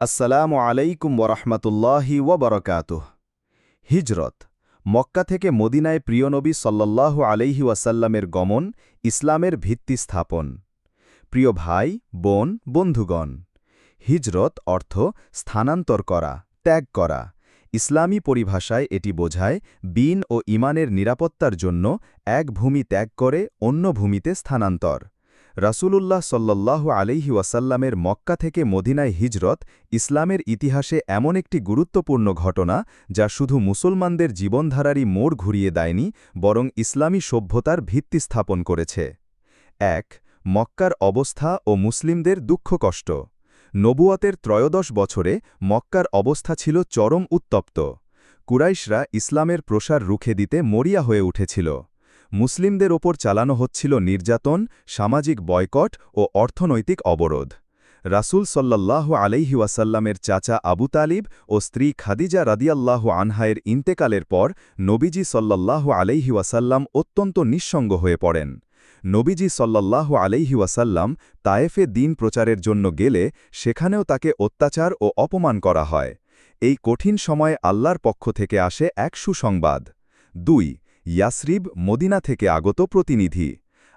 আসসালামু আলাইকুম ওরহমতুল্লাহি ওবরকাতুহ। হিজরত, মক্কা থেকে মদিনায় প্রিয়নবী সাল্লাল্লাহু আলাইহি ওয়াসাল্লামের গমন, ইসলামের ভিত্তি স্থাপন। প্রিয় ভাই, বোন, বন্ধুগণ, হিজরত অর্থ স্থানান্তর করা, ত্যাগ করা। ইসলামী পরিভাষায় এটি বোঝায় বিন ও ইমানের নিরাপত্তার জন্য এক ভূমি ত্যাগ করে অন্য ভূমিতে স্থানান্তর। রাসূলুল্লাহ সাল্লাল্লাহু আলাইহি ওয়াসাল্লামের মক্কা থেকে মদিনায় হিজরত ইসলামের ইতিহাসে এমন একটি গুরুত্বপূর্ণ ঘটনা যা শুধু মুসলমানদের জীবনধারারই মোড় ঘুরিয়ে দেয়নি, বরং ইসলামী সভ্যতার ভিত্তি স্থাপন করেছে। এক, মক্কার অবস্থা ও মুসলিমদের দুঃখ কষ্ট। নবুয়াতের ত্রয়োদশ বছরে মক্কার অবস্থা ছিল চরম উত্তপ্ত। কুরাইশরা ইসলামের প্রসার রুখে দিতে মরিয়া হয়ে উঠেছিল। মুসলিমদের ওপর চালানো হচ্ছিল নির্যাতন, সামাজিক বয়কট ও অর্থনৈতিক অবরোধ। রাসূল সল্লাল্লাহু আলাইহি ওয়াসাল্লামের চাচা আবু তালিব ও স্ত্রী খাদিজা রাদিয়াল্লাহু আনহায়ের ইন্তেকালের পর নবীজি সল্লাল্লাহু আলাইহি ওয়াসাল্লাম অত্যন্ত নিঃসঙ্গ হয়ে পড়েন। নবীজি সল্লাল্লাহু আলাইহি ওয়াসাল্লাম তায়েফে দিন প্রচারের জন্য গেলে সেখানেও তাকে অত্যাচার ও অপমান করা হয়। এই কঠিন সময়ে আল্লাহর পক্ষ থেকে আসে এক সুসংবাদ। দুই ইয়াসরিব মদিনা থেকে আগত প্রতিনিধি।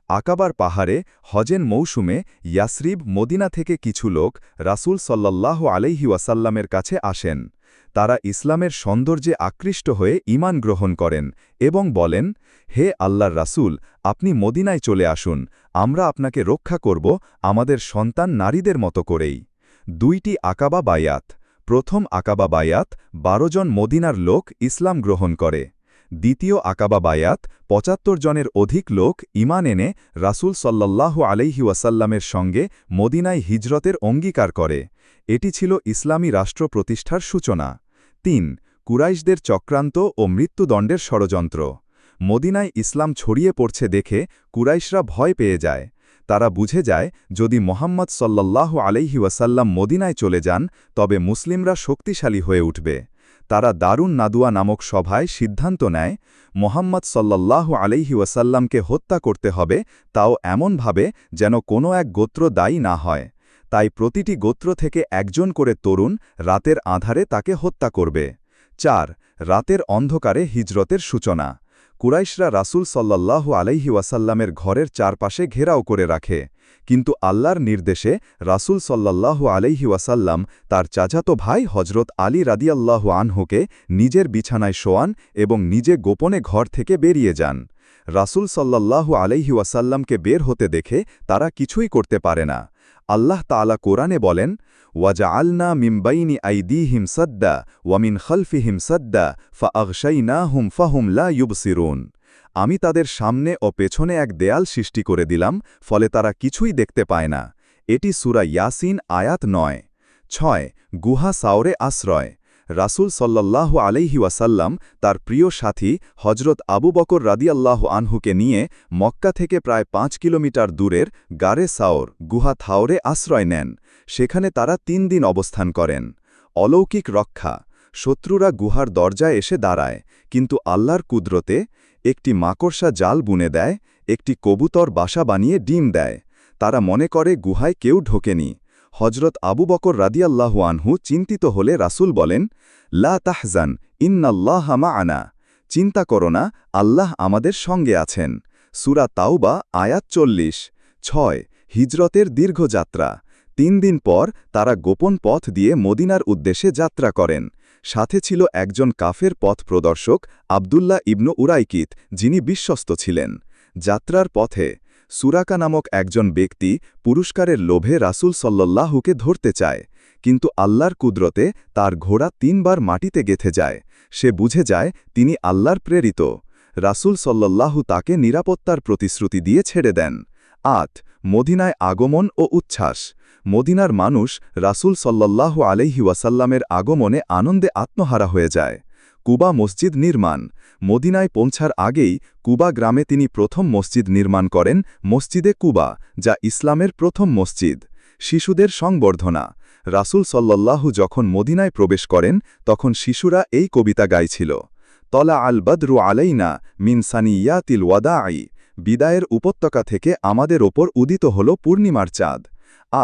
আকাবার পাহাড়ে হজেন মৌসুমে ইয়াসরিব মদিনা থেকে কিছু লোক রাসূল সল্লাল্লাহু আলাইহি ওয়াসাল্লামের কাছে আসেন। তারা ইসলামের সৌন্দর্যে আকৃষ্ট হয়ে ইমান গ্রহণ করেন এবং বলেন, হে আল্লাহর রাসূল, আপনি মদিনায় চলে আসুন, আমরা আপনাকে রক্ষা করব আমাদের সন্তান নারীদের মতো করেই। দুইটি আকাবা বায়াত। প্রথম আকাবা বায়াত, বারো জন মদিনার লোক ইসলাম গ্রহণ করে। দ্বিতীয় আকাবা বায়াত, পঁচাত্তর জনের অধিক লোক ইমান এনে রাসূল সল্লাল্লাহু আলাইহি ওয়াসাল্লামের সঙ্গে মদিনায় হিজরতের অঙ্গীকার করে। এটি ছিল ইসলামী রাষ্ট্র প্রতিষ্ঠার সূচনা। তিন, কুরাইশদের চক্রান্ত ও মৃত্যুদণ্ডের ষড়যন্ত্র। মদিনায় ইসলাম ছড়িয়ে পড়ছে দেখে কুরাইশরা ভয় পেয়ে যায়। তারা বুঝে যায়, যদি মোহাম্মদ সল্লাল্লাহু আলাইহি ওয়াসাল্লাম মদিনায় চলে যান, তবে মুসলিমরা শক্তিশালী হয়ে উঠবে। তারা দারুণ নাদুয়া নামক সভায় সিদ্ধান্ত নেয়, মোহাম্মদ সল্লাল্লাহু আলাইহি ওয়াসাল্লামকে হত্যা করতে হবে, তাও এমনভাবে যেন কোনো এক গোত্র দায়ী না হয়। তাই প্রতিটি গোত্র থেকে একজন করে তরুণ রাতের আধারে তাকে হত্যা করবে। চার, রাতের অন্ধকারে হিজরতের সূচনা। কুরাইশরা রাসুল সল্লাল্লাহু আলাইহি ওয়াসাল্লামের ঘরের চারপাশে ঘেরাও করে রাখে। কিন্তু আল্লাহর নির্দেশে রাসুল সল্লাল্লাহু আলাইহি ওয়াসাল্লাম তার চাচাতো ভাই হজরত আলী রাদিয়াল্লাহু আনহুকে নিজের বিছানায় শোয়ান এবং নিজে গোপনে ঘর থেকে বেরিয়ে যান। রাসুল সল্লাল্লাহু আলাইহি ওয়াসাল্লামকে বের হতে দেখে তারা কিছুই করতে পারে না। আল্লাহ তালা কোরআনে বলেন ওয়াজা আলনা মিম্বাইনি আইদিহিম সদ্দা ওয়ামিন খলফিহিম সদ্দা ফা আগশাইনা হুম ফাহুম লা ইউবসিরুন। আমি তাদের সামনে ও পেছনে এক দেয়াল সৃষ্টি করে দিলাম, ফলে তারা কিছুই দেখতে পায় না। এটি সুরা ইয়াসিন, আয়াত নয়। ছয়, গুহা সাওরে আশ্রয়। রাসুল সল্লাল্লাহু আলাইহি ওয়াসাল্লাম, তার প্রিয় সাথী হজরত আবু বকর রাদিয়াল্লাহু আনহুকে নিয়ে মক্কা থেকে প্রায় পাঁচ কিলোমিটার দূরের গারে সাওর, গুহা থাওরে আশ্রয় নেন। সেখানে তারা তিন দিন অবস্থান করেন। অলৌকিক রক্ষা। শত্রুরা গুহার দরজায় এসে দাঁড়ায়, কিন্তু আল্লাহর কুদরতে একটি মাকড়সা জাল বুনে দেয়, একটি কবুতর বাসা বানিয়ে ডিম দেয়। তারা মনে করে, গুহায় কেউ ঢোকেনি। হজরত আবু বকর রাদিয়াল্লাহু আনহু চিন্তিত হলে রাসুল বলেন, লা তাহজান ইন্নাল্লাহামা আনা চিন্তা করো না, আল্লাহ আমাদের সঙ্গে আছেন। সুরা তাওবা, আয়াত চল্লিশ। ছয়, হিজরতের দীর্ঘযাত্রা। তিন দিন পর তারা গোপন পথ দিয়ে মদিনার উদ্দেশ্যে যাত্রা করেন। সাথে ছিল একজন কাফের পথ প্রদর্শক আবদুল্লাহ ইবনু উরাইকিত, যিনি বিশ্বস্ত ছিলেন। যাত্রার পথে সুরাকা নামক একজন ব্যক্তি পুরস্কারের লোভে রাসুল সল্লাল্লাহুকে ধরতে চায়, কিন্তু আল্লাহর কুদরতে তার ঘোড়া তিনবার মাটিতে গেথে যায়। সে বুঝে যায়, তিনি আল্লাহর প্রেরিত। রাসুল সল্লাল্লাহু তাকে নিরাপত্তার প্রতিশ্রুতি দিয়ে ছেড়ে দেন। আট মদিনায় আগমন ও উচ্ছ্বাস। মদিনার মানুষ রাসুল সল্লাল্লাহু আলহি ওয়াসাল্লামের আগমনে আনন্দে আত্মহারা হয়ে যায়। কুবা মসজিদ নির্মাণ। মদিনায় পৌঁছার আগেই কুবা গ্রামে তিনি প্রথম মসজিদ নির্মাণ করেন, মসজিদে কুবা, যা ইসলামের প্রথম মসজিদ। শিশুদের সংবর্ধনা। রাসুল সল্লাল্লাহু যখন মদিনায় প্রবেশ করেন, তখন শিশুরা এই কবিতা গাইছিল। তলা আল বদরু আলাইনা মিন ওয়াদা ওয়াদাই বিদায়ের উপত্যকা থেকে আমাদের ওপর উদিত হল পূর্ণিমার চাঁদ।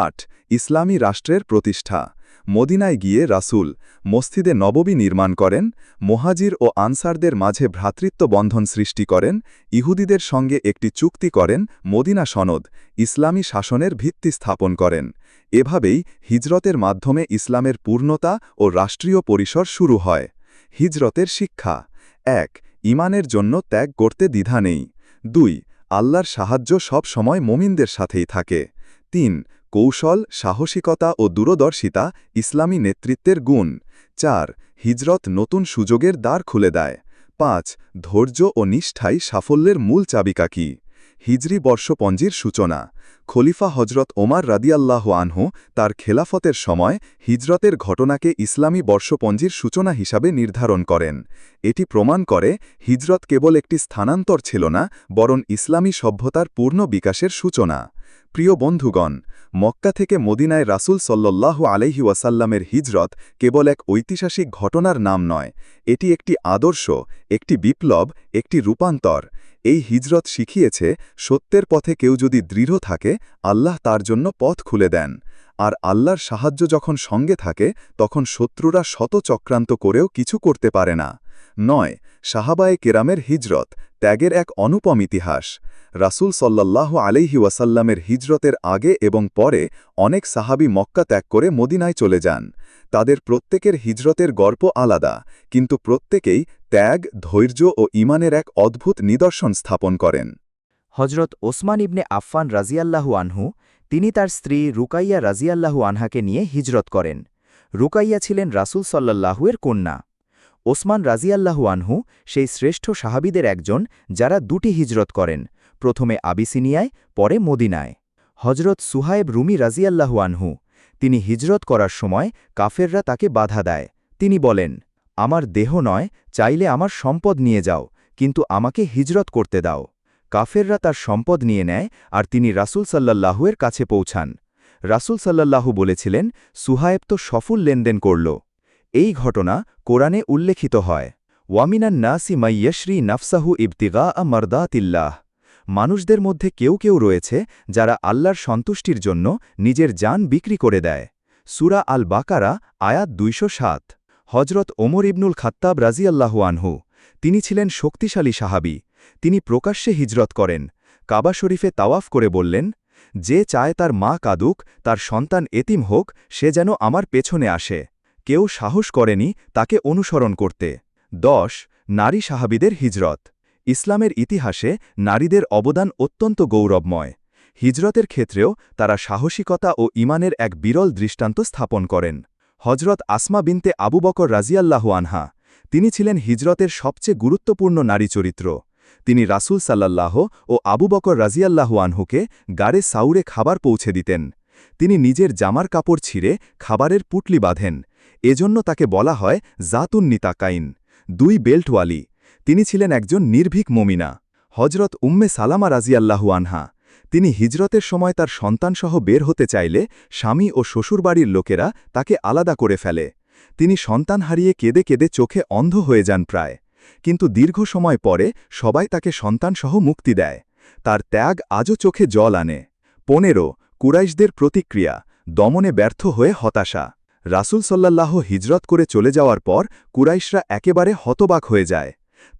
আট, ইসলামী রাষ্ট্রের প্রতিষ্ঠা। মদিনায় গিয়ে রাসূল মসজিদে নববী নির্মাণ করেন, মোহাজির ও আনসারদের মাঝে ভ্রাতৃত্ব বন্ধন সৃষ্টি করেন, ইহুদিদের সঙ্গে একটি চুক্তি করেন, মদিনা সনদ, ইসলামী শাসনের ভিত্তি স্থাপন করেন। এভাবেই হিজরতের মাধ্যমে ইসলামের পূর্ণতা ও রাষ্ট্রীয় পরিসর শুরু হয়। হিজরতের শিক্ষা। এক, ইমানের জন্য ত্যাগ করতে দ্বিধা নেই। দুই, আল্লাহর সাহায্য সব সময় মোমিনদের সাথেই থাকে। তিন, কৌশল, সাহসিকতা ও দূরদর্শিতা ইসলামী নেতৃত্বের গুণ। চার, হিজরত নতুন সুযোগের দ্বার খুলে দেয়। পাঁচ, ধৈর্য ও নিষ্ঠাই সাফল্যের মূল চাবিকাকি হিজরি বর্ষপঞ্জির সূচনা। খলিফা হজরত ওমার রাদিয়াল্লাহ আনহু তার খেলাফতের সময় হিজরতের ঘটনাকে ইসলামী বর্ষপঞ্জির সূচনা হিসাবে নির্ধারণ করেন। এটি প্রমাণ করে হিজরত কেবল একটি স্থানান্তর ছিল না, বরং ইসলামী সভ্যতার পূর্ণ বিকাশের সূচনা। প্রিয় বন্ধুগণ, মক্কা থেকে মদিনায় রাসুল সল্লাহ আলহি ওয়াসাল্লামের হিজরত কেবল এক ঐতিহাসিক ঘটনার নাম নয়, এটি একটি আদর্শ, একটি বিপ্লব, একটি রূপান্তর। এই হিজরত শিখিয়েছে, সত্যের পথে কেউ যদি দৃঢ় থাকে, আল্লাহ তার জন্য পথ খুলে দেন। আর আল্লাহর সাহায্য যখন সঙ্গে থাকে, তখন শত্রুরা শত চক্রান্ত করেও কিছু করতে পারে না। নয়, সাহাবায়ে কেরামের হিজরত ত্যাগের এক অনুপম ইতিহাস। রাসূল সল্লাল্লাহ আলাইহি ওয়াসাল্লামের হিজরতের আগে এবং পরে অনেক সাহাবি মক্কা ত্যাগ করে মদিনায় চলে যান। তাদের প্রত্যেকের হিজরতের গল্প আলাদা, কিন্তু প্রত্যেকেই ত্যাগ, ধৈর্য ও ইমানের এক অদ্ভুত নিদর্শন স্থাপন করেন। হজরত ওসমান ইবনে আফফান রাজিয়াল্লাহু আনহু তিনি তার স্ত্রী রুকাইয়া রাজিয়াল্লাহু আনহাকে নিয়ে হিজরত করেন। রুকাইয়া ছিলেন রাসূল সল্লাল্লাহুয়ের কন্যা। ওসমান রাজিয়াল্লাহু আনহু সেই শ্রেষ্ঠ সাহাবিদের একজন যারা দুটি হিজরত করেন, প্রথমে আবিসিনিয়ায়, পরে মদিনায়। হজরত সুহায়েব রুমি রাজিয়াল্লাহু আনহু, তিনি হিজরত করার সময় কাফেররা তাকে বাধা দেয়। তিনি বলেন, আমার দেহ নয়, চাইলে আমার সম্পদ নিয়ে যাও, কিন্তু আমাকে হিজরত করতে দাও। কাফেররা তার সম্পদ নিয়ে নেয় আর তিনি রাসূল সাল্লাল্লাহুয়ের কাছে পৌঁছান। রাসূল সাল্লাল্লাহু বলেছিলেন, সুহায়েব তো সফল লেনদেন করল। এই ঘটনা কোরআনে উল্লেখিত হয়। ওয়ামিনান নাসি মাইয়শ্রী নাফসাহু ইবতিগা আ মর্দাতিল্লাহ। মানুষদের মধ্যে কেউ কেউ রয়েছে যারা আল্লাহর সন্তুষ্টির জন্য নিজের যান বিক্রি করে দেয়। সুরা আল বাকারা আয়াত দুইশো সাত। হজরত ওমর ইবনুল খাত্তাব রাজিয়াল্লাহু আনহু। তিনি ছিলেন শক্তিশালী সাহাবি। তিনি প্রকাশ্যে হিজরত করেন। কাবা শরীফে তাওয়াফ করে বললেন, যে চায় তার মা কাদুক, তার সন্তান এতিম হোক, সে যেন আমার পেছনে আসে। কেউ সাহস করেনি তাকে অনুসরণ করতে। দশ, নারী সাহাবিদের হিজরত। ইসলামের ইতিহাসে নারীদের অবদান অত্যন্ত গৌরবময়। হিজরতের ক্ষেত্রেও তারা সাহসিকতা ও ইমানের এক বিরল দৃষ্টান্ত স্থাপন করেন। হজরত আসমা বিনতে আবু বকর রাজিয়াল্লাহু আনহা, তিনি ছিলেন হিজরতের সবচেয়ে গুরুত্বপূর্ণ নারী চরিত্র। তিনি রাসূল সাল্লাল্লাহ ও আবু বকর রাজিয়াল্লাহু আনহুকে গাড়ে সাউরে খাবার পৌঁছে দিতেন। তিনি নিজের জামার কাপড় ছিঁড়ে খাবারের পুটলি বাঁধেন। এজন্য তাকে বলা হয় জাতুন নিতাকাইন, দুই বেল্টওয়ালি। তিনি ছিলেন একজন নির্ভীক মমিনা। হজরত উম্মে সালামা রাজিয়াল্লাহু আনহা, তিনি হিজরতের সময় তার সন্তানসহ বের হতে চাইলে স্বামী ও শ্বশুরবাড়ির লোকেরা তাকে আলাদা করে ফেলে। তিনি সন্তান হারিয়ে কেঁদে কেঁদে চোখে অন্ধ হয়ে যান প্রায়। কিন্তু দীর্ঘ সময় পরে সবাই তাকে সন্তানসহ মুক্তি দেয়। তার ত্যাগ আজও চোখে জল আনে। পনেরো, কুরাইশদের প্রতিক্রিয়া। দমনে ব্যর্থ হয়ে হতাশা। রাসূল সাল্লাল্লাহ হিজরত করে চলে যাওয়ার পর কুরাইশরা একেবারে হতবাক হয়ে যায়।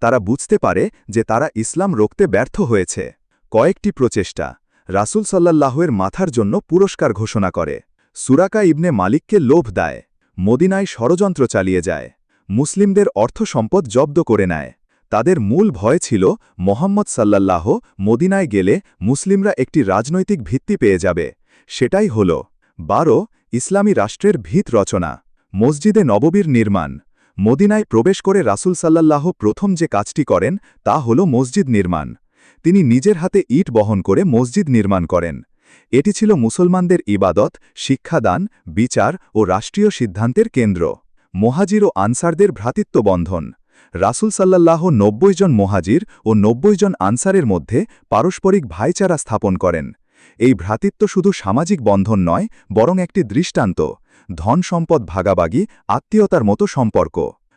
তারা বুঝতে পারে যে তারা ইসলাম রোখতে ব্যর্থ হয়েছে। কয়েকটি প্রচেষ্টা। রাসূল সাল্লাল্লাহের মাথার জন্য পুরস্কার ঘোষণা করে। সুরাকা ইবনে মালিককে লোভ দেয়। মদিনায় ষড়যন্ত্র চালিয়ে যায়। মুসলিমদের অর্থ সম্পদ জব্দ করে নেয়। তাদের মূল ভয় ছিল, মোহাম্মদ সাল্লাল্লাহ মদিনায় গেলে মুসলিমরা একটি রাজনৈতিক ভিত্তি পেয়ে যাবে। সেটাই হল, বারো, ইসলামী রাষ্ট্রের ভিত রচনা। মসজিদে নববীর নির্মাণ। মদিনায় প্রবেশ করে রাসূল সাল্লাল্লাহ প্রথম যে কাজটি করেন, তা হল মসজিদ নির্মাণ। তিনি নিজের হাতে ইট বহন করে মসজিদ নির্মাণ করেন। এটি ছিল মুসলমানদের ইবাদত, শিক্ষাদান, বিচার ও রাষ্ট্রীয় সিদ্ধান্তের কেন্দ্র। মোহাজির ও আনসারদের ভ্রাতৃত্ব বন্ধন। রাসূল সাল্লাল্লাহ নব্বই জন মোহাজির ও নব্বই জন আনসারের মধ্যে পারস্পরিক ভাইচারা স্থাপন করেন। এই ভ্রাতৃত্ব শুধু সামাজিক বন্ধন নয়, বরং একটি দৃষ্টান্ত, ধন সম্পদ ভাগাভাগি, আত্মীয়তার মতো সম্পর্ক।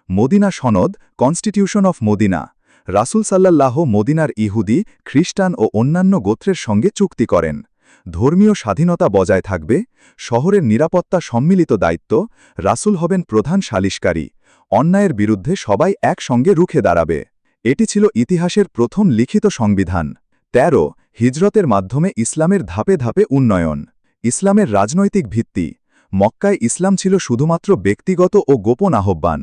মদিনা সনদ, কনস্টিটিউশন অফ মদিনা। রাসূল সাল্লাল্লাহ মদিনার ইহুদি, খ্রিস্টান ও অন্যান্য গোত্রের সঙ্গে চুক্তি করেন। ধর্মীয় স্বাধীনতা বজায় থাকবে, শহরের নিরাপত্তা সম্মিলিত দায়িত্ব, রাসুল হবেন প্রধান সালিশকারী, অন্যায়ের বিরুদ্ধে সবাই একসঙ্গে রুখে দাঁড়াবে। এটি ছিল ইতিহাসের প্রথম লিখিত সংবিধান। ১৩ হিজরতের মাধ্যমে ইসলামের ধাপে ধাপে উন্নয়ন। ইসলামের রাজনৈতিক ভিত্তি। মক্কায় ইসলাম ছিল শুধুমাত্র ব্যক্তিগত ও গোপন আহ্বান,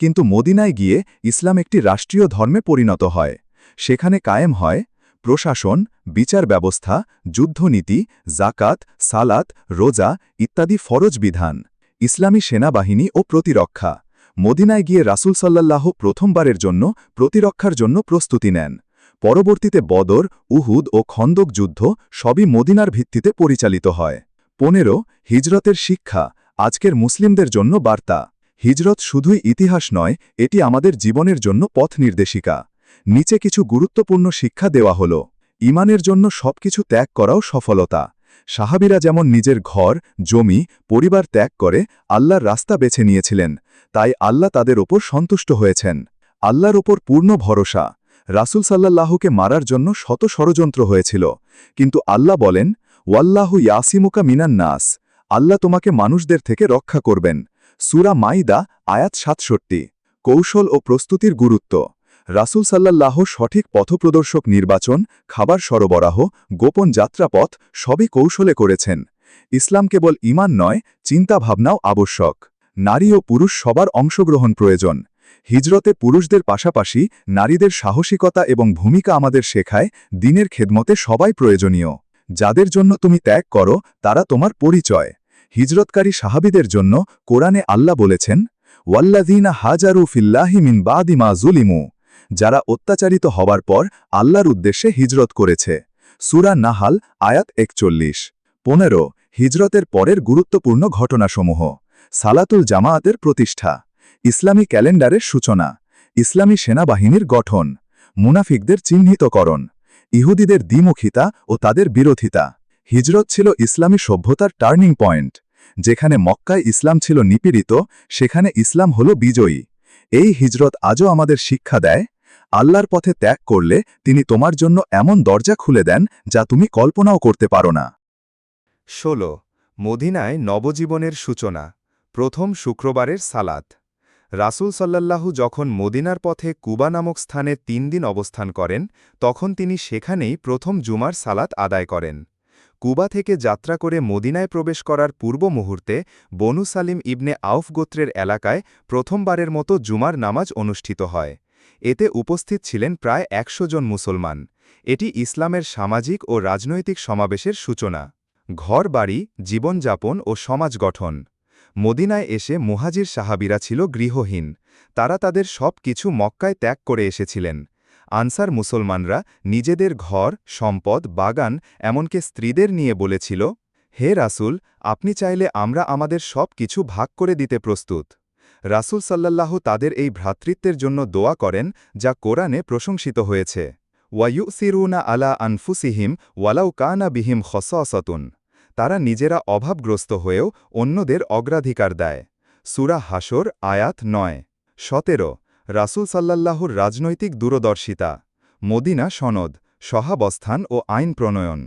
কিন্তু মদিনায় গিয়ে ইসলাম একটি রাষ্ট্রীয় ধর্মে পরিণত হয়। সেখানে কায়েম হয় প্রশাসন, বিচার ব্যবস্থা, যুদ্ধনীতি, জাকাত, সালাত, রোজা ইত্যাদি ফরজ বিধান, ইসলামী সেনাবাহিনী ও প্রতিরক্ষা। মদিনায় গিয়ে রাসুল সাল্লাল্লাহ প্রথমবারের জন্য প্রতিরক্ষার জন্য প্রস্তুতি নেন। পরবর্তীতে বদর, উহুদ ও খন্দক যুদ্ধ সবই মদিনার ভিত্তিতে পরিচালিত হয়। পনেরো, হিজরতের শিক্ষা, আজকের মুসলিমদের জন্য বার্তা। হিজরত শুধুই ইতিহাস নয়, এটি আমাদের জীবনের জন্য পথ নির্দেশিকা। নিচে কিছু গুরুত্বপূর্ণ শিক্ষা দেওয়া হল। ইমানের জন্য সবকিছু ত্যাগ করাও সফলতা। সাহাবিরা যেমন নিজের ঘর, জমি, পরিবার ত্যাগ করে আল্লাহর রাস্তা বেছে নিয়েছিলেন, তাই আল্লাহ তাদের ওপর সন্তুষ্ট হয়েছেন। আল্লাহর ওপর পূর্ণ ভরসা। রাসুল সাল্লাল্লাহুকে মারার জন্য শত ষড়যন্ত্র হয়েছিল। কিন্তু আল্লাহ বলেন, ওয়াল্লাহু ইয়াসিমুকা মিনান নাস। আল্লাহ তোমাকে মানুষদের থেকে রক্ষা করবেন। সুরা মাইদা, আয়াত সাতষট্টি। কৌশল ও প্রস্তুতির গুরুত্ব। রাসুল সাল্লাল্লাহ সঠিক পথপ্রদর্শক নির্বাচন, খাবার সরবরাহ, গোপন যাত্রাপথ সবই কৌশলে করেছেন। ইসলাম কেবল ইমান নয়, চিন্তাভাবনাও আবশ্যক। নারী ও পুরুষ সবার অংশগ্রহণ প্রয়োজন। হিজরতে পুরুষদের পাশাপাশি নারীদের সাহসিকতা এবং ভূমিকা আমাদের শেখায়, দিনের খেদমতে সবাই প্রয়োজনীয়। যাদের জন্য তুমি ত্যাগ করো, তারা তোমার পরিচয়। হিজরতকারী সাহাবিদের জন্য কোরআনে আল্লাহ বলেছেন ওয়াল্লাদিনা হাজারু ফিল্লাহি মিন বাদিমা জুলিমু যারা অত্যাচারিত হবার পর আল্লাহর উদ্দেশ্যে হিজরত করেছে। সুরা নাহাল, আয়াত একচল্লিশ। পনেরো, হিজরতের পরের গুরুত্বপূর্ণ ঘটনাসমূহ। সালাতুল জামায়াতের প্রতিষ্ঠা। ইসলামী ক্যালেন্ডারের সূচনা। ইসলামী সেনাবাহিনীর গঠন। মুনাফিকদের চিহ্নিতকরণ। ইহুদিদের দ্বিমুখিতা ও তাদের বিরোধিতা। হিজরত ছিল ইসলামী সভ্যতার টার্নিং পয়েন্ট। যেখানে মক্কায় ইসলাম ছিল নিপীড়িত, সেখানে ইসলাম হল বিজয়ী। এই হিজরত আজও আমাদের শিক্ষা দেয় আল্লাহর পথে ত্যাগ করলে তিনি তোমার জন্য এমন দরজা খুলে দেন যা তুমি কল্পনাও করতে পারো না। ১৬ মদিনায় নবজীবনের সূচনা। প্রথম শুক্রবারের সালাত। রাসূল সাল্লাল্লাহু যখন মদিনার পথে কুবা নামক স্থানে তিন দিন অবস্থান করেন, তখন তিনি সেখানেই প্রথম জুমার সালাত আদায় করেন। কুবা থেকে যাত্রা করে মদিনায় প্রবেশ করার পূর্ব মুহূর্তে বনু সালিম ইবনে আউফ গোত্রের এলাকায় প্রথমবারের মতো জুমার নামাজ অনুষ্ঠিত হয়। এতে উপস্থিত ছিলেন প্রায় একশো জন মুসলমান। এটি ইসলামের সামাজিক ও রাজনৈতিক সমাবেশের সূচনা। ঘর বাড়ি জীবনযাপন ও সমাজ গঠন। মদিনায় এসে মুহাজির সাহাবিরা ছিল গৃহহীন। তারা তাদের সব কিছু মক্কায় ত্যাগ করে এসেছিলেন। আনসার মুসলমানরা নিজেদের ঘর, সম্পদ, বাগান, এমনকি স্ত্রীদের নিয়ে বলেছিল, হে রাসুল, আপনি চাইলে আমরা আমাদের সব কিছু ভাগ করে দিতে প্রস্তুত। রাসূল সাল্লাল্লাহু তাদের এই ভ্রাতৃত্বের জন্য দোয়া করেন, যা কোরআনে প্রশংসিত হয়েছে। ওয়ায়ুসিরুনা আলা আনফুসিহিম ওয়ালাউ কানা বিহিম খসসতুন। তারা নিজেরা অভাবগ্রস্ত হয়েও অন্যদের অগ্রাধিকার দেয়। সুরা হাসর আয়াত নয়। সতেরো, রাসূল সাল্লাল্লাহুর রাজনৈতিক দূরদর্শিতা। মদিনা সনদ, সহাবস্থান ও আইন প্রণয়ন।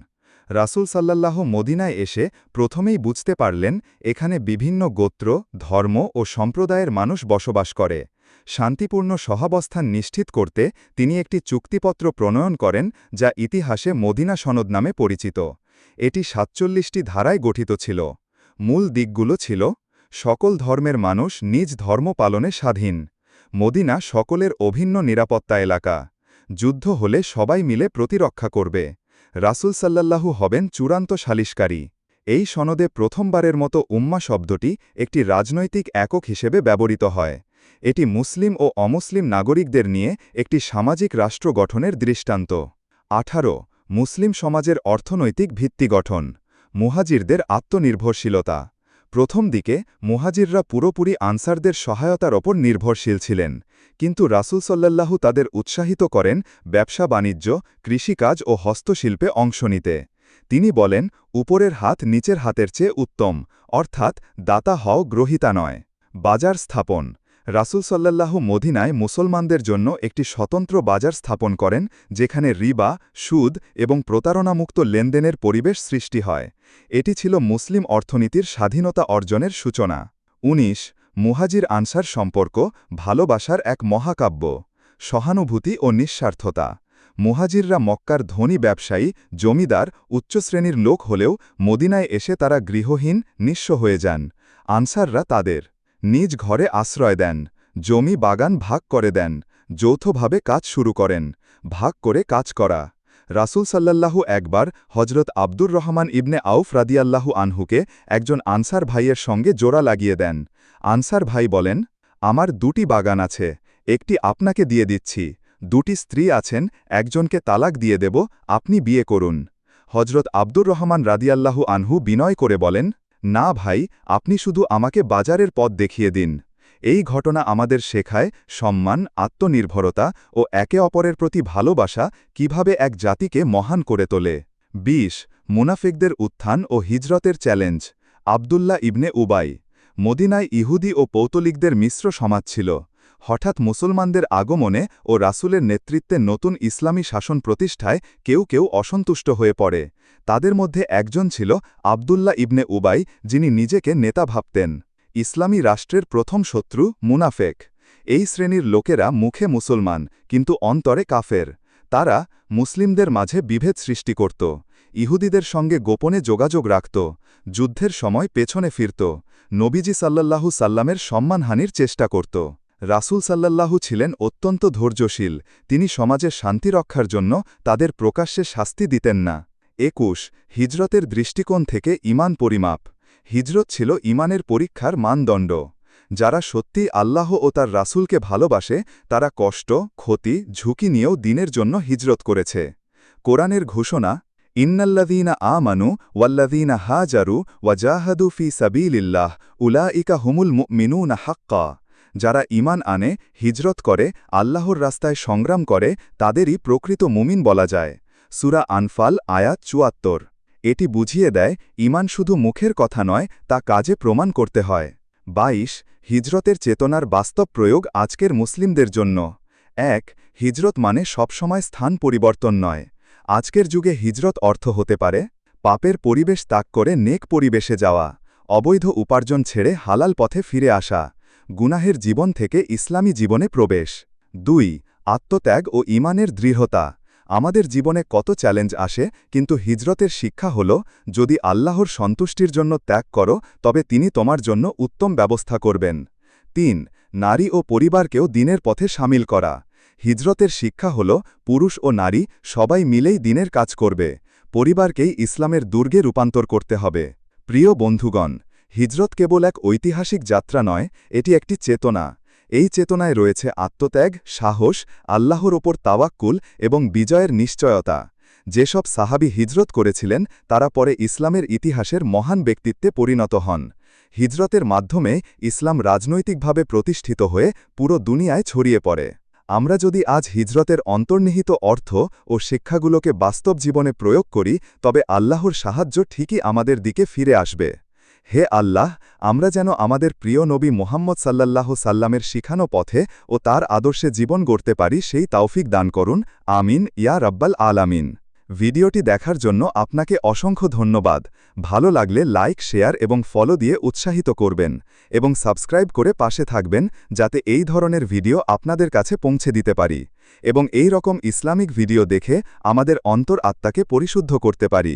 রাসূল সাল্লাল্লাহ মদিনায় এসে প্রথমেই বুঝতে পারলেন, এখানে বিভিন্ন গোত্র, ধর্ম ও সম্প্রদায়ের মানুষ বসবাস করে। শান্তিপূর্ণ সহাবস্থান নিশ্চিত করতে তিনি একটি চুক্তিপত্র প্রণয়ন করেন, যা ইতিহাসে মদিনা সনদ নামে পরিচিত। এটি সাতচল্লিশটি ধারায় গঠিত ছিল। মূল দিকগুলো ছিল, সকল ধর্মের মানুষ নিজ ধর্ম পালনে স্বাধীন। মদিনা সকলের অভিন্ন নিরাপত্তা এলাকা। যুদ্ধ হলে সবাই মিলে প্রতিরক্ষা করবে। রাসুল সাল্লাল্লাহু হবেন চূড়ান্ত সালিসকারী। এই সনদে প্রথমবারের মতো উম্মা শব্দটি একটি রাজনৈতিক একক হিসেবে ব্যবহৃত হয়। এটি মুসলিম ও অমুসলিম নাগরিকদের নিয়ে একটি সামাজিক রাষ্ট্র গঠনের দৃষ্টান্ত। আঠারো, মুসলিম সমাজের অর্থনৈতিক ভিত্তি গঠন। মুহাজিরদের আত্মনির্ভরশীলতা। প্রথম দিকে, মুহাজিররা পুরোপুরি আনসারদের সহায়তার ওপর নির্ভরশীল ছিলেন, কিন্তু রাসুল সাল্লাল্লাহু তাদের উৎসাহিত করেন ব্যবসা বাণিজ্য, কৃষিকাজ ও হস্তশিল্পে অংশ নিতে। তিনি বলেন, উপরের হাত নিচের হাতের চেয়ে উত্তম, অর্থাৎ দাতা হও গ্রহিতা নয়, বাজার স্থাপন। রাসূল সাল্লাল্লাহু মদিনায় মুসলমানদের জন্য একটি স্বতন্ত্র বাজার স্থাপন করেন, যেখানে রিবা, সুদ এবং প্রতারণামুক্ত লেনদেনের পরিবেশ সৃষ্টি হয়। এটি ছিল মুসলিম অর্থনীতির স্বাধীনতা অর্জনের সূচনা। ১৯ মুহাজির আনসার সম্পর্ক, ভালোবাসার এক মহাকাব্য। সহানুভূতি ও নিঃস্বার্থতা। মুহাজিররা মক্কার ধনী ব্যবসায়ী, জমিদার, উচ্চশ্রেণীর লোক হলেও মদিনায় এসে তারা গৃহহীন, নিঃস্ব হয়ে যান। আনসাররা তাদের নিজ ঘরে আশ্রয় দেন, জমি বাগান ভাগ করে দেন, যৌথভাবে কাজ শুরু করেন, ভাগ করে কাজ করা। রাসূল সাল্লাল্লাহু একবার হজরত আব্দুর রহমান ইবনে আউফ রাদিয়াল্লাহু আনহুকে একজন আনসার ভাইয়ের সঙ্গে জোড়া লাগিয়ে দেন। আনসার ভাই বলেন, আমার দুটি বাগান আছে, একটি আপনাকে দিয়ে দিচ্ছি, দুটি স্ত্রী আছেন, একজনকে তালাক দিয়ে দেব, আপনি বিয়ে করুন। হজরত আব্দুর রহমান রাদিয়াল্লাহু আনহু বিনয় করে বলেন না ভাই, আপনি শুধু আমাকে বাজারের পথ দেখিয়ে দিন। এই ঘটনা আমাদের শেখায় সম্মান, আত্মনির্ভরতা ও একে অপরের প্রতি ভালোবাসা কীভাবে এক জাতিকে মহান করে তোলে। ২০ মুনাফিকদের উত্থান ও হিজরতের চ্যালেঞ্জ। আবদুল্লাহ ইবনে উবাই, মদিনায় ইহুদি ও পৌতলিকদের মিশ্র সমাজ ছিল। হঠাৎ মুসলমানদের আগমনে ও রাসূলের নেতৃত্বে নতুন ইসলামী শাসন প্রতিষ্ঠায় কেউ কেউ অসন্তুষ্ট হয়ে পড়ে। তাদের মধ্যে একজন ছিল আবদুল্লাহ ইবনে উবাই, যিনি নিজেকে নেতা ভাবতেন। ইসলামী রাষ্ট্রের প্রথম শত্রু মুনাফেক। এই শ্রেণির লোকেরা মুখে মুসলমান, কিন্তু অন্তরে কাফের। তারা মুসলিমদের মাঝে বিভেদ সৃষ্টি করত। ইহুদিদের সঙ্গে গোপনে যোগাযোগ রাখত। যুদ্ধের সময় পেছনে ফিরত। নবীজি সাল্লাল্লাহু সাল্লামের সম্মানহানির চেষ্টা করত। রাসূল সাল্লাল্লাহু ছিলেন অত্যন্ত ধৈর্যশীল। তিনি সমাজের শান্তি রক্ষার জন্য তাদের প্রকাশ্যে শাস্তি দিতেন না। একুশ, হিজরতের দৃষ্টিকোণ থেকে ইমান পরিমাপ। হিজরত ছিল ইমানের পরীক্ষার মানদণ্ড। যারা সত্যি আল্লাহ ও তার রাসূলকে ভালোবাসে, তারা কষ্ট, ক্ষতি, ঝুঁকি নিয়েও দিনের জন্য হিজরত করেছে। কোরআনের ঘোষণা, ইন্নাল্লাযীনা আমানু ওয়াল্লাযীনা হাজারু ওয়াজাহাদু ফি সাবিলিল্লাহ, উলাইকা হুমুল মুমিনুনা হাক্কা। যারা ইমান আনে, হিজরত করে, আল্লাহর রাস্তায় সংগ্রাম করে, তাদেরই প্রকৃত মুমিন বলা যায়। সুরা আনফাল, আয়াত চুয়াত্তর। এটি বুঝিয়ে দেয় ইমান শুধু মুখের কথা নয়, তা কাজে প্রমাণ করতে হয়। ২২ হিজরতের চেতনার বাস্তব প্রয়োগ আজকের মুসলিমদের জন্য। এক, হিজরত মানে সবসময় স্থান পরিবর্তন নয়। আজকের যুগে হিজরত অর্থ হতে পারে, পাপের পরিবেশ ত্যাগ করে নেক পরিবেশে যাওয়া, অবৈধ উপার্জন ছেড়ে হালাল পথে ফিরে আসা, গুনাহের জীবন থেকে ইসলামী জীবনে প্রবেশ। দুই, আত্মত্যাগ ও ইমানের দৃঢ়তা। আমাদের জীবনে কত চ্যালেঞ্জ আসে, কিন্তু হিজরতের শিক্ষা হল, যদি আল্লাহর সন্তুষ্টির জন্য ত্যাগ করো, তবে তিনি তোমার জন্য উত্তম ব্যবস্থা করবেন। তিন, নারী ও পরিবারকেও দিনের পথে সামিল করা। হিজরতের শিক্ষা হল, পুরুষ ও নারী সবাই মিলেই দিনের কাজ করবে। পরিবারকেই ইসলামের দুর্গে রূপান্তর করতে হবে। প্রিয় বন্ধুগণ, হিজরত কেবল এক ঐতিহাসিক যাত্রা নয়, এটি একটি চেতনা। এই চেতনায় রয়েছে আত্মত্যাগ, সাহস, আল্লাহর ওপর তাওয়াক্কুল এবং বিজয়ের নিশ্চয়তা। যেসব সাহাবি হিজরত করেছিলেন, তারা পরে ইসলামের ইতিহাসের মহান ব্যক্তিত্বে পরিণত হন। হিজরতের মাধ্যমে ইসলাম রাজনৈতিকভাবে প্রতিষ্ঠিত হয়ে পুরো দুনিয়ায় ছড়িয়ে পড়ে। আমরা যদি আজ হিজরতের অন্তর্নিহিত অর্থ ও শিক্ষাগুলোকে বাস্তব জীবনে প্রয়োগ করি, তবে আল্লাহর সাহায্য ঠিকই আমাদের দিকে ফিরে আসবে। হে আল্লাহ, আমরা যেন আমাদের প্রিয় নবী মোহাম্মদ সাল্লাল্লাহ সাল্লামের শিখানো পথে ও তার আদর্শে জীবন গড়তে পারি, সেই তাওফিক দান করুন। আমিন। ইয়া রব্বাল আলামিন। ভিডিওটি দেখার জন্য আপনাকে অসংখ্য ধন্যবাদ। ভালো লাগলে লাইক, শেয়ার এবং ফলো দিয়ে উৎসাহিত করবেন এবং সাবস্ক্রাইব করে পাশে থাকবেন, যাতে এই ধরনের ভিডিও আপনাদের কাছে পৌঁছে দিতে পারি এবং এই রকম ইসলামিক ভিডিও দেখে আমাদের অন্তর আত্মাকে পরিশুদ্ধ করতে পারি।